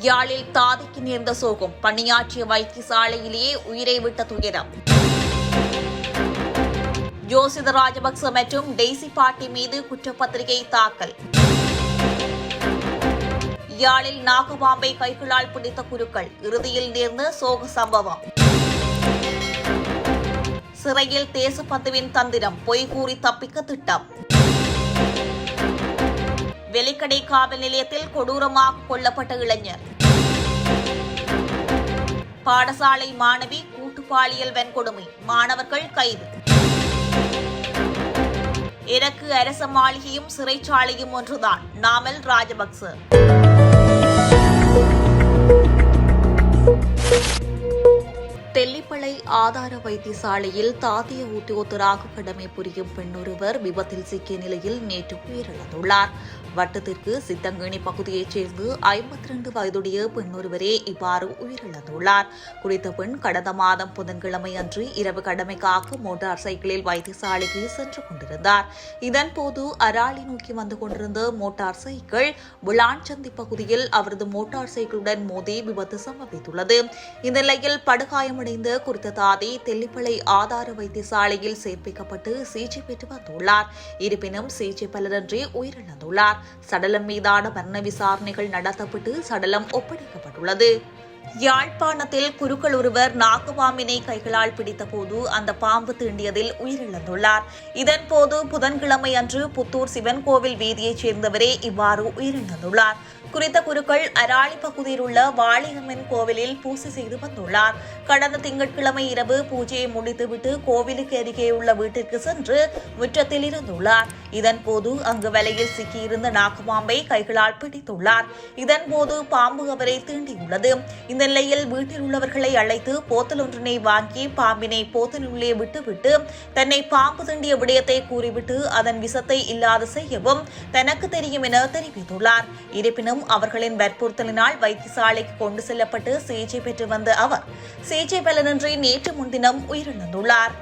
யாழில் தாதிக்கு நேர்ந்த சோகம். பணியாற்றிய வைத்தியசாலையிலேயே உயிரை விட்ட துயரம். ஜோசித ராஜபக்ச மற்றும் டெய்சி பாட்டி மீது குற்றப்பத்திரிகை தாக்கல். யாழில் நாகபாம்பை கைகளால் பிடித்த குருக்கள். இறுதியில் நேர்ந்த சோக சம்பவம். சிறையில் தேசப்பந்துவின் தந்திரம். பொய் கூறி தப்பிக்க திட்டம். வெலிக்கடை காவல் நிலையத்தில் கொடூரமாக கொல்லப்பட்ட இளைஞர். பாடசாலை மாணவி கூட்டு பாலியல் வன்கொடுமை. மாணவர்கள் கைது. எனக்கு அரச மாளிகையும் சிறைச்சாலையும் ஒன்றுதான். நாமல் ராஜபக்ச. தெல்லிப்பளை ஆதார வைத்தியசாலையில் தாத்திய ஊட்டியோத்தராக கடமை புரியும் பெண்ணொருவர் விபத்தில் சிக்கிய நிலையில் நேற்று உயிரிழந்துள்ளார். வட்டத்திற்கு சித்தங்கேணி பகுதியைச் சேர்ந்து ஐம்பத்தி ரெண்டு வயதுடைய பெண் ஒருவரே இவ்வாறு உயிரிழந்துள்ளார். குறித்த பெண் கடந்த மாதம் புதன்கிழமை அன்று இரவு கடமைக்காக மோட்டார் சைக்கிளில் வைத்தியசாலைக்கு சென்று கொண்டிருந்தார். இதன்போது அராலி நோக்கி வந்து கொண்டிருந்த மோட்டார் சைக்கிள் விளான்சந்தி பகுதியில் அவரது மோட்டார் சைக்கிளுடன் மோதி விபத்து சம்பவித்துள்ளது. இந்த நிலையில் படுகாயமடைந்த குறித்த தாதி தெல்லிப்பளை ஆதார வைத்தியசாலையில் சேர்ப்பிக்கப்பட்டு சிகிச்சை பெற்று வந்துள்ளார். இருப்பினும் சிகிச்சை பலனின்றி உயிரிழந்துள்ளார். சடலம் மீதான மரண விசாரணைகள் நடத்தப்பட்டு சடலம் ஒப்படைக்கப்பட்டுள்ளது. யாழ்ப்பாணத்தில் குருக்கள் ஒருவர் நாகபாம்பினை கைகளால் பிடித்தபோது அந்த பாம்பு தீண்டியதில் உயிரிழந்துள்ளார். இதன்போது புதன்கிழமை அன்று புத்தூர் சிவன் கோவில் வீதியைச் சேர்ந்தவரே இவ்வாறு உயிரிழந்துள்ளார். குறித்த குருக்கள் அராளி பகுதியில் உள்ள வாளியம்மன் கோவிலில் பூசை செய்து வந்துள்ளார். கடந்த திங்கட்கிழமை இரவு பூஜையை முடித்துவிட்டு கோவிலுக்கு அருகே உள்ள வீட்டிற்கு சென்று முற்றத்தில் இருந்துள்ளார். இதன்போது அங்கு வலையில் சிக்கியிருந்த நாகபாம்பை கைகளால் பிடித்துள்ளார். இதன்போது பாம்பு அவரை தீண்டியுள்ளது. இந்த நிலையில் வீட்டில் உள்ளவர்களை அழைத்து போத்தல் ஒன்றினை வாங்கி பாம்பினை போத்தலுள்ளே விட்டுவிட்டு தன்னை பாம்பு தீண்டிய விடயத்தை கூறிவிட்டு அதன் விசத்தை இல்லாது செய்யவும் தனக்கு தெரியும் என தெரிவித்துள்ளார். இருப்பினும் அவர்களின் வற்புறுத்தலினால் வைத்தியசாலைக்கு கொண்டு செல்லப்பட்டு சிகிச்சை பெற்று வந்த அவர் சிகிச்சை பலனின்றி நேற்று முன்தினம் உயிரிழந்துள்ளார்.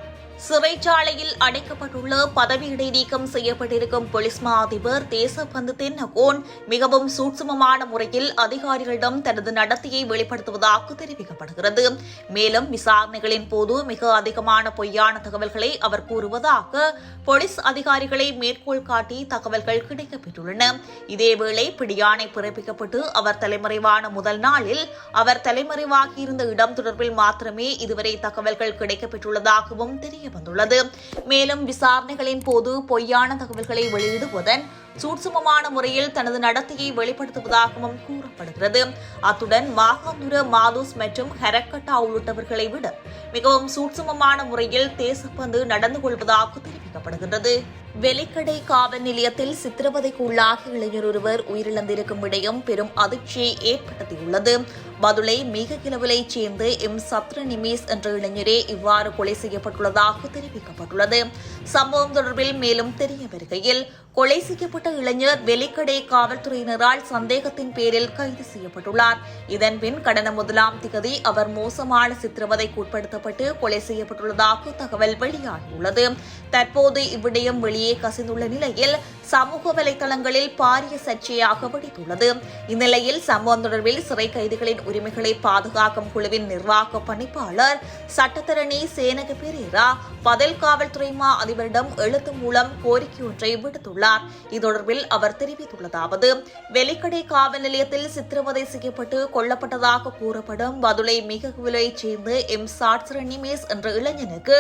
சிறைச்சாலையில் அடைக்கப்பட்டுள்ள பதவி இடைநீக்கம் செய்யப்பட்டிருக்கும் போலீஸ் மா அதிபர் தேசபந்து தென்னகோன் மிகவும் சூட்சுமமான முறையில் அதிகாரிகளிடம் தனது நடத்தையை வெளிப்படுத்துவதாக தெரிவிக்கப்படுகிறது. மேலும் விசாரணைகளின் போது மிக அதிகமான பொய்யான தகவல்களை அவர் கூறுவதாக போலீஸ் அதிகாரிகளை மேற்கோள் காட்டி தகவல்கள் கிடைக்கப்பெற்றுள்ளன. இதேவேளை பிடியாணை பிறப்பிக்கப்பட்டு அவர் தலைமறைவான முதல் நாளில் அவர் தலைமறைவாகியிருந்த இடம் தொடர்பில் மாத்திரமே இதுவரை தகவல்கள் கிடைக்கப்பெற்றுள்ளதாகவும் தெரிய வந்துள்ளது மேலும் விசாரணைகளின் போது பொய்யான தகவல்களை வெளியிடுவதன் சூட்சுமமான முறையில் தனது நடத்தையை வெளிப்படுத்துவதாகவும் கூறப்படுகிறது. அத்துடன் மாகாந்துர மாதூஸ் மற்றும் ஹெரக்கட்டா உள்ளிட்டவர்களை விட மிகவும் சூட்சுமமான முறையில் தேசப்பந்து நடந்து கொள்வதாக தெரிவிக்கப்படுகிறது வெலிக்கடை காவல் நிலையத்தில் சித்திரவதைக்கு உள்ளாக இளைஞர் ஒருவர் உயிரிழந்திருக்கும் விடயம் பெரும் அதிர்ச்சியை ஏற்படுத்தியுள்ளது. பதுளை மிக கிளவிலைச் சேர்ந்த எம். சத்ர நிமேஷ் என்ற இளைஞரே இவ்வாறு கொலை செய்யப்பட்டுள்ளதாக தெரிவிக்கப்பட்டுள்ளது. சம்பவம் தொடர்பில் மேலும் தெரிய வருகையில் கொலை செய்யப்பட்ட இளைஞர் வெலிக்கடை காவல்துறையினரால் சந்தேகத்தின் பேரில் கைது செய்யப்பட்டுள்ளார். இதன்பின் கடந்த முதலாம் திகதி அவர் மோசமான சித்திரவதைக்கு உட்படுத்தப்பட்டு கொலை செய்யப்பட்டுள்ளதாக தகவல் வெளியாகியுள்ளது. தற்போது இவ்விடயம் வெளியே கசிந்துள்ள நிலையில் சமூக வலைதளங்களில் பாரிய சர்ச்சையாக வெடித்துள்ளது. இந்நிலையில் சம்பவம் தொடர்பில் சிறை கைதிகளின் உரிமைகளை பாதுகாக்கும் குழுவின் நிர்வாக பணிப்பாளர் சட்டத்தரணி சேனக பெரேரா பதில் காவல்துறை மா அதிபரிடம் எழுத்து மூலம் கோரிக்கை ஒன்றை விடுத்துள்ளார். இது தொடர்பில் அவர் தெரிவித்துள்ளதாவது வெலிக்கடை காவல் நிலையத்தில் சித்திரவதை செய்யப்பட்டு கொல்லப்பட்டதாக கூறப்படும் பதுளை மிக விலையைச் சேர்ந்த எம் சாட்சரணிமேஸ் என்ற இளைஞனுக்கு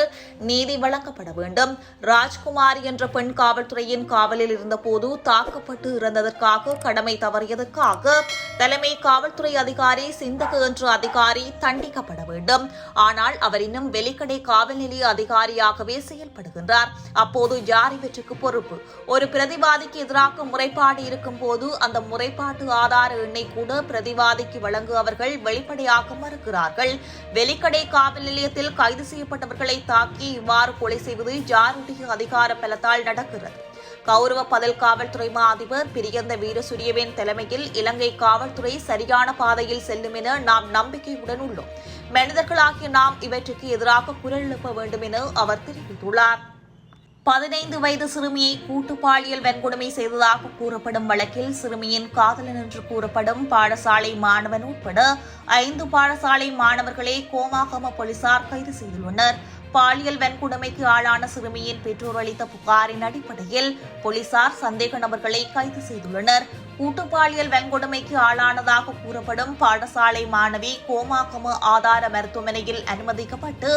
நீதி வழங்கப்பட வேண்டும். ராஜ்குமார் என்ற பெண் காவல்துறையின் காவலில் இருந்தபோது தாக்கப்பட்டு இறந்ததற்காக கடமை தவறியதற்காக தலைமை காவல்துறை அதிகாரி சிந்தகு என்ற அதிகாரி தண்டிக்கப்பட வேண்டும். ஆனால் அவர் இன்னும் வெலிக்கடை காவல் நிலைய அதிகாரியாகவே செயல்படுகின்றார். அப்போது யார் இவற்றுக்கு பொறுப்பு. ஒரு பிரதிவாதிக்கு எதிராக முறைப்பாடு இருக்கும் போது அந்த முறைப்பாட்டு ஆதார எண்ணை கூட பிரதிவாதிக்கு வழங்குபவர்கள் வெளிப்படையாக மறுக்கிறார்கள். வெலிக்கடை காவல் நிலையத்தில் கைது செய்யப்பட்டவர்களை தாக்கி இவ்வாறு கொலை செய்வது யாருடைய அதிகார பலத்தால் நடக்கிறது. கௌரவ பதில் காவல்துறை மா அதிபர் பிரியந்த வீரசூரியவின் தலைமையில் இலங்கை காவல்துறை சரியான பாதையில் செல்லும் என நாம் நம்பிக்கையுடன் உள்ளோம். மனிதர்களாகிய நாம் இவற்றுக்கு எதிராக குரல் எழுப்ப வேண்டும் என அவர் தெரிவித்துள்ளார். பதினைந்து வயது சிறுமியை கூட்டு பாலியல் வன்கொடுமை செய்ததாக கூறப்படும் வழக்கில் சிறுமியின் காதலன் என்று கூறப்படும் பாடசாலை மாணவன் உட்பட ஐந்து பாடசாலை மாணவர்களை கோமாகம போலீசார் கைது செய்துள்ளனர். பாலியல் வன்கொடுமைக்கு ஆளான சிறுமியின் பெற்றோர் அளித்த புகாரின் அடிப்படையில் போலீசார் சந்தேக நபர்களை கைது செய்துள்ளனர். கூட்டு பாலியல் வன்கொடுமைக்கு ஆளானதாக கூறப்படும் பாடசாலை மாணவி கோமாகம ஆதார மருத்துவமனையில் அனுமதிக்கப்பட்டு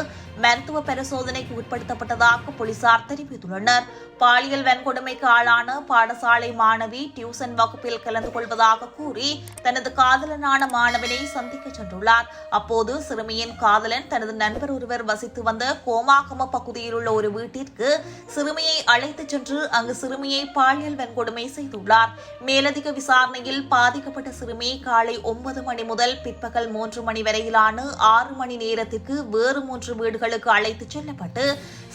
மருத்துவ பரிசோதனைக்கு உட்படுத்தப்பட்டதாக போலீசார் தெரிவித்துள்ளனர். பாலியல் வன்கொடுமைக்கு ஆளான பாடசாலை மாணவி டியூசன் வகுப்பில் கலந்து கொள்வதாக கூறி தனது காதலனான மாணவனை சந்திக்க சென்றுள்ளார். அப்போது சிறுமியின் காதலன் தனது நண்பர் ஒருவர் வசித்து வந்த கோமாகம பகுதியில் உள்ள ஒரு வீட்டிற்கு சிறுமியை அழைத்துச் சென்று அங்கு சிறுமியை பாலியல் வன்கொடுமை செய்துள்ளார். மேலதிக விசாரணையில் பாதிக்கப்பட்ட சிறுமி காலை ஒன்பது மணி முதல் பிற்பகல் மூன்று மணி வரையிலான ஆறு மணி நேரத்திற்கு வேறு மூன்று வீடுகளுக்கு அழைத்துச் செல்லப்பட்டு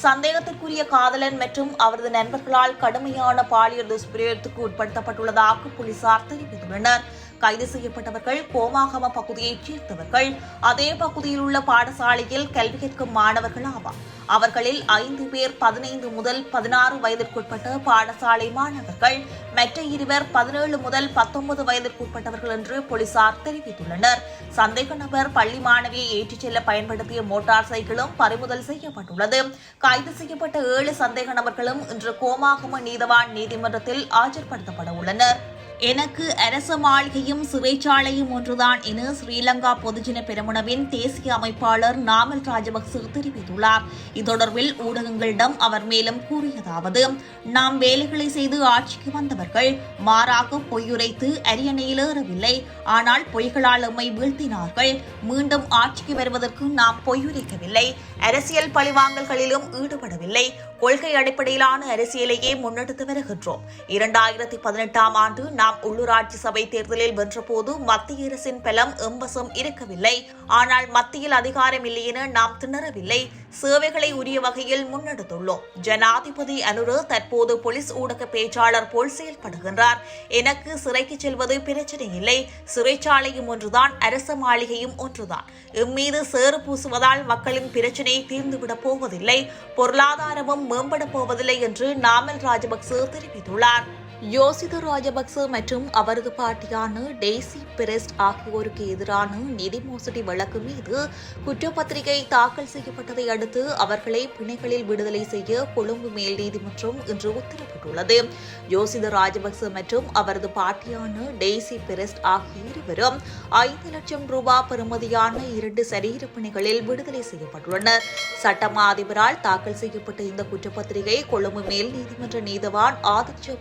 சந்தேகத்திற்குரிய காதலன் மற்றும் அவரது நண்பர்களால் கடுமையான பாலியல் துஷ்பிரயோகத்துக்கு உட்படுத்தப்பட்டுள்ளதாக போலீசார் தெரிவித்துள்ளனர். கைது செய்யப்பட்டவர்கள் கோமாகம பகுதியைச் சேர்ந்தவர்கள் அதே பகுதியில் உள்ள பாடசாலையில் கல்வி கேட்கும் மாணவர்கள் ஆவார். அவர்களில் ஐந்து பேர் பதினைந்து முதல் பதினாறு வயதிற்குட்பட்ட பாடசாலை மாணவர்கள் மற்ற இருவர் பதினேழு முதல் பத்தொன்பது வயதிற்குட்பட்டவர்கள் என்று போலீசார் தெரிவித்துள்ளனர். சந்தேக நபர் பள்ளி மாணவியை ஏற்றிச் செல்ல பயன்படுத்திய மோட்டார் சைக்கிளும் பறிமுதல் செய்யப்பட்டுள்ளது. கைது செய்யப்பட்ட ஏழு சந்தேக நபர்களும் இன்று கோமாகம நீதவான் நீதிமன்றத்தில் ஆஜர்படுத்தப்பட உள்ளனர். எனக்கு அரச மாளிகையும் சிறைச்சாலையும் ஒன்றுதான் என ஸ்ரீலங்கா பொதுஜன பெருமுனவின் தேசிய அமைப்பாளர் நாமல் ராஜபக்ச தெரிவித்துள்ளார். இத்தொடர்பில் ஊடகங்களிடம் அவர் மேலும் கூறியதாவது நாம் வேலைகளை செய்து ஆட்சிக்கு வந்தவர்கள் மாறாக பொய்யுரைத்து அரியணையில் ஏறவில்லை. ஆனால் பொய்களால் எம்மை வீழ்த்தினார்கள். மீண்டும் ஆட்சிக்கு வருவதற்கு நாம் பொய்யுரைக்கவில்லை. அரசியல் பழிவாங்கல்களிலும் ஈடுபடவில்லை. கொள்கை அடிப்படையிலான அரசியலையே முன்னெடுத்து வருகின்றோம். இரண்டாயிரத்தி பதினெட்டாம் ஆண்டு நாம் உள்ளூராட்சி சபை தேர்தலில் வென்றபோது மத்திய அரசின் பலம் எம்பசம் இருக்கவில்லை. ஆனால் மத்தியில் அதிகாரம் இல்லையென என நாம் திணறவில்லை. சேவைகளை உரிய வகையில் முன்னெடுத்துள்ளோம். ஜனாதிபதி அனுரு தற்போது போலீஸ் ஊடக பேச்சாளர் போல் செயல்படுகின்றார். எனக்கு சிறைக்கு செல்வது பிரச்சனை இல்லை. சிறைச்சாலையும் ஒன்றுதான் அரச மாளிகையும் ஒன்றுதான். இம்மீது சேறு பூசுவதால் மக்களின் பிரச்சனை தீர்ந்துவிடப் போவதில்லை. பொருளாதாரமும் மேம்பட போவதில்லை என்று நாமல் ராஜபக்ச தெரிவித்துள்ளார். யோசித ராஜபக்ச மற்றும் அவரது பாட்டியான டேசி பெரெஸ்ட் ஆகியோருக்கு எதிரான நிதி மோசடி வழக்கு மீது குற்றப்பத்திரிகை தாக்கல் செய்யப்பட்டதை அடுத்து அவர்களை பிணைகளில் விடுதலை செய்ய கொழும்பு மேல் நீதிமன்றம் இன்று உத்தரவிட்டுள்ளது. யோசித ராஜபக்ச மற்றும் அவரது பாட்டியான டேசி பெரெஸ்ட் ஆகிய இருவரும் ஐந்து லட்சம் ரூபாய் பெறுமதியான இரண்டு சரீர பிணைகளில் விடுதலை செய்யப்பட்டுள்ளனர். சட்டமா அதிபரால் தாக்கல் செய்யப்பட்ட இந்த குற்றப்பத்திரிகை கொழும்பு மேல் நீதிமன்ற நீதவான் ஆதித்ய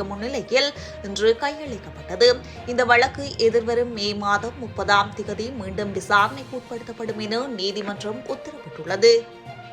பட்டபேதிக முன்னிலையில் இன்று கையளிக்கப்பட்டது. இந்த வழக்கு எதிர்வரும் மே மாதம் முப்பதாம் திகதி மீண்டும் விசாரணைக்கு உட்படுத்தப்படும் என நீதிமன்றம் உத்தரவிட்டுள்ளது.